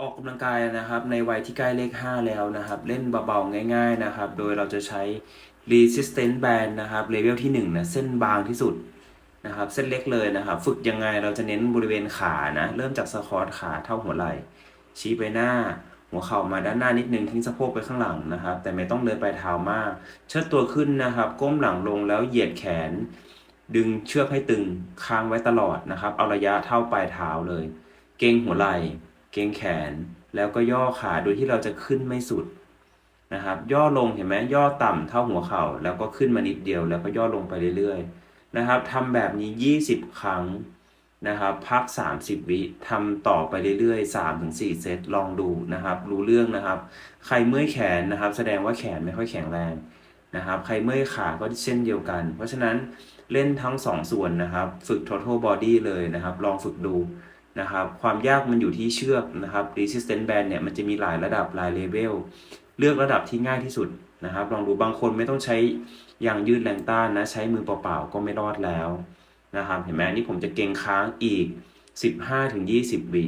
ออกกำลังกายนะครับในวัยที่ใกล้เลข 5 แล้วนะครับ เล่นเบาๆง่าย ๆนะครับ โดยเราจะใช้ resistance band นะครับเลเวลที่1นะเส้นบางที่สุดนะครับ เส้นเล็กเลยนะครับ ฝึกยังไงเราจะเน้นบริเวณขานะ เริ่มจากสควอตขาเท่าหัวไหล่ ชี้ไปหน้า หัวเข่ามาด้านหน้านิดนึงทิ้งสะโพกไปข้างหลังนะครับ แต่ไม่ต้องเดินไปเท้ามาก เชิดตัวขึ้นนะครับ ก้มหลังลงแล้วเหยียดแขน ดึงเชือกให้ตึงค้างไว้ตลอดนะครับ เอาระยะเท่าปลายเท้าเลย เกรงหัวไหล่ เกรงแขนแล้วก็ย่อขาโดยที่เราจะขึ้นไม่สุดนะครับ ย่อลงเห็นไหมย่อต่ำเท่าหัวเข่า แล้วก็ขึ้นมานิดเดียวแล้วก็ย่อลงไปเรื่อยๆนะครับทำแบบนี้ 20 ครั้งนะครับ พัก 30 วิทำต่อไปเรื่อยๆ 3-4 เซตลองดูนะครับ รู้เรื่องนะครับ ใครเมื่อยแขนนะครับ แสดงว่าแขนไม่ค่อยแข็งแรงนะครับ ใครเมื่อยขาก็เช่นเดียวกัน เพราะฉะนั้นเล่นทั้งสองส่วนนะครับ ฝึก total body เลยนะครับ ลองฝึกดู นะครับ ความยากมันอยู่ที่เชือกนะครับ resistance band เนี่ยมันจะมีหลายระดับหลายเลเวลเลือกระดับที่ง่ายที่สุดนะครับ ลองดูบางคนไม่ต้องใช้ยางยืดแรงต้านนะ ใช้มือเปล่าๆก็ไม่รอดแล้วนะครับ เห็นไหมอันนี่ผมจะเก่งค้างอีก 15-20วิ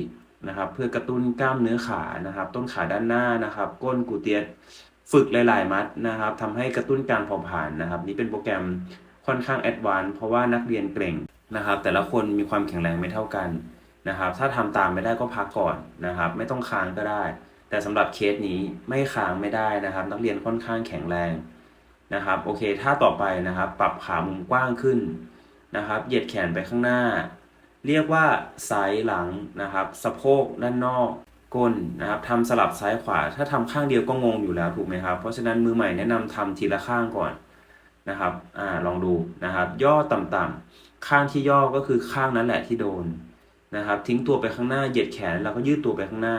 นะครับ เพื่อกระตุ้นกล้ามเนื้อขานะครับ ต้นขาด้านหน้านะครับ ก้นกูเตียสฝึกหลายๆ มัดนะครับทำให้กระตุ้นการเผาผลาญนะครับ นี่เป็นโปรแกรมค่อนข้างแอดวานซ์เพราะว่านักเรียนเก่งนะครับ แต่ละคนมีความแข็งแรงไม่เท่ากัน นะครับ ถ้าทำตามไม่ได้ก็พักก่อนนะครับ ไม่ต้องค้างก็ได้ แต่สำหรับเคสนี้ไม่ค้างไม่ได้นะครับ นักเรียนค่อนข้างแข็งแรงนะครับ โอเคถ้าต่อไปนะครับ ปรับขามุมกว้างขึ้นนะครับ เหยียดแขนไปข้างหน้า เรียกว่าซ้ายหลังนะครับ สะโพกด้านนอกก้นนะครับทำสลับซ้ายขวา ถ้าทำข้างเดียวก็งงอยู่แล้วถูกไหมครับ เพราะฉะนั้นมือใหม่แนะนำทำทีละข้างก่อนนะครับ อ่า ลองดูนะครับ ย่อต่ำๆข้างที่ย่อก็คือข้างนั้นแหละที่โดน นะครับ ทิ้งตัวไปข้างหน้าเหยียดแขนแล้วก็ยืดตัวไปข้างหน้า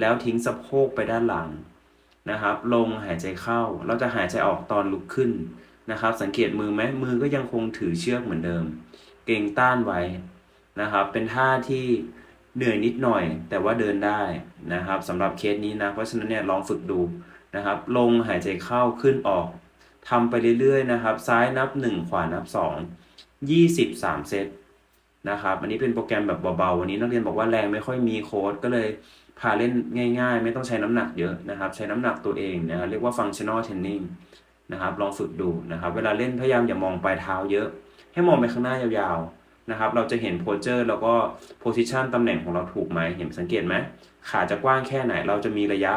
แล้วทิ้งสะโพกไปด้านหลังนะครับ ลงหายใจเข้า เราจะหายใจออกตอนลุกขึ้นนะครับ สังเกตมือไหมมือก็ยังคงถือเชือกเหมือนเดิม เกรงต้านไว้นะครับ เป็นท่าที่เหนื่อยนิดหน่อย แต่ว่าเดินได้นะครับสำหรับเคสนี้นะ เพราะฉะนั้นเนี่ยลองฝึกดูนะครับ ลงหายใจเข้าขึ้นออกทำไปเรื่อยๆนะครับ ซ้ายนับ 1 ขวานับ 2 23เซต นะครับ อันนี้เป็นโปรแกรมแบบเบาๆวันนี้นักเรียนบอกว่าแรงไม่ค่อยมีโค้ดก็เลยพาเล่นง่าย ๆ ไม่ต้องใช้น้ำหนักเยอะนะครับ ใช้น้ำหนักตัวเองนะครับเรียกว่า functional training นะครับลองฝึกดูนะครับ เวลาเล่นพยายามอย่ามองปลายเท้าเยอะ ให้มองไปข้างหน้ายาวๆนะครับ เราจะเห็นโพสเจอร์แล้วก็โพซิชันตำแหน่งของเราถูกไหมเห็นสังเกตไหมขาจะกว้างแค่ไหนเราจะมีระยะ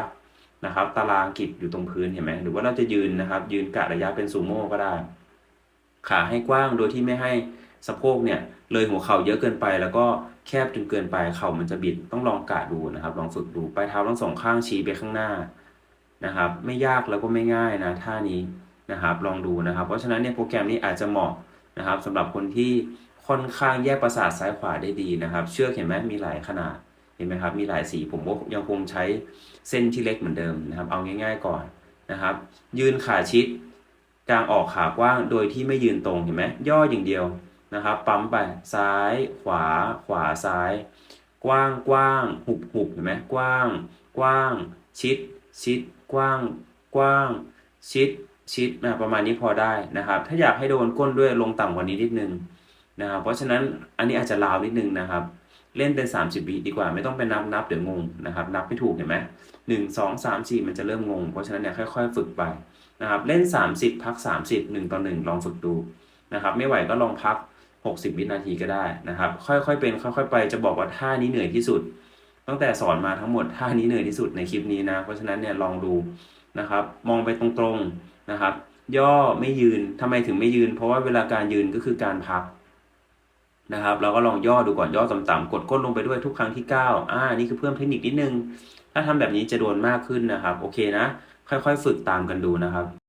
นะครับ ตารางกิดอยู่ตรงพื้นเห็นไหมหรือว่าเราจะยืนนะครับ ยืนกะระยะเป็นซูโม่ก็ได้ ขาให้กว้างโดยที่ไม่ให้ สะโพกเนี่ยเลยหัวเข่าเยอะเกินไป แล้วก็แคบจนเกินไปเข่ามันจะบิดต้องลองกะดูนะครับ ลองฝึกดูปลายเท้าทั้งสองข้างชี้ไปข้างหน้านะครับ ไม่ยากแล้วก็ไม่ง่ายนะท่านี้นะครับลองดูนะครับ เพราะฉะนั้นเนี่ยโปรแกรมนี้อาจจะเหมาะนะครับสำหรับคนที่ค่อนข้างแยกประสาทซ้ายขวาได้ดีนะครับ เชือกเห็นไหมมีหลายขนาดเห็นไหมครับมีหลายสีผมก็ยังคงใช้เส้นที่เล็กเหมือนเดิมนะครับ เอาง่ายๆก่อนนะครับ ยืนขาชิดกลางออกขากว้างโดยที่ไม่ยืนตรงเห็นไหมย่ออย่างเดียว นะครับปั๊มไปซ้ายขวาขวาซ้าย กว้างกว้างหุบหุบเห็นไหมกว้าง กว้าง ชิด ชิด กว้าง กว้าง ชิด ชิดนะประมาณนี้พอได้นะครับ ถ้าอยากให้โดนก้นด้วยลงต่ำกว่านี้นิดนึงนะครับเพราะฉะนั้นอันนี้อาจจะลาวนิดนึงนะครับ เล่นเป็น 30วิดีกว่าไม่ต้องไปนับนับเดี๋ยวงงนะครับนับไม่ถูกเห็นไหมหนึ่งสองสามสี่มันจะเริ่มงง เพราะฉะนั้นเนี่ยค่อย ๆ ฝึกไปนะครับเล่น 30 พัก 30 1ต่อ1ลองฝึกดูนะครับไม่ไหวก็ลองพัก 60 วินาทีก็ได้นะครับ ค่อยๆเป็นค่อยๆไปจะบอกว่าท่านี้เหนื่อยที่สุด ตั้งแต่สอนมาทั้งหมดท่านี้เหนื่อยที่สุดในคลิปนี้นะ เพราะฉะนั้นเนี่ยลองดูนะครับ มองไปตรงๆนะครับ ย่อไม่ยืนทำไมถึงไม่ยืน เพราะว่าเวลาการยืนก็คือการพักนะครับ เราก็ลองย่อดูก่อนย่อต่ำๆกดก้นลงไปด้วยทุกครั้งที่ก้าวอ่านี่คือเพิ่มเทคนิคนิดนึง ถ้าทำแบบนี้จะโดนมากขึ้นนะครับ โอเคนะ ค่อยๆ ฝึกตามกันดูนะครับ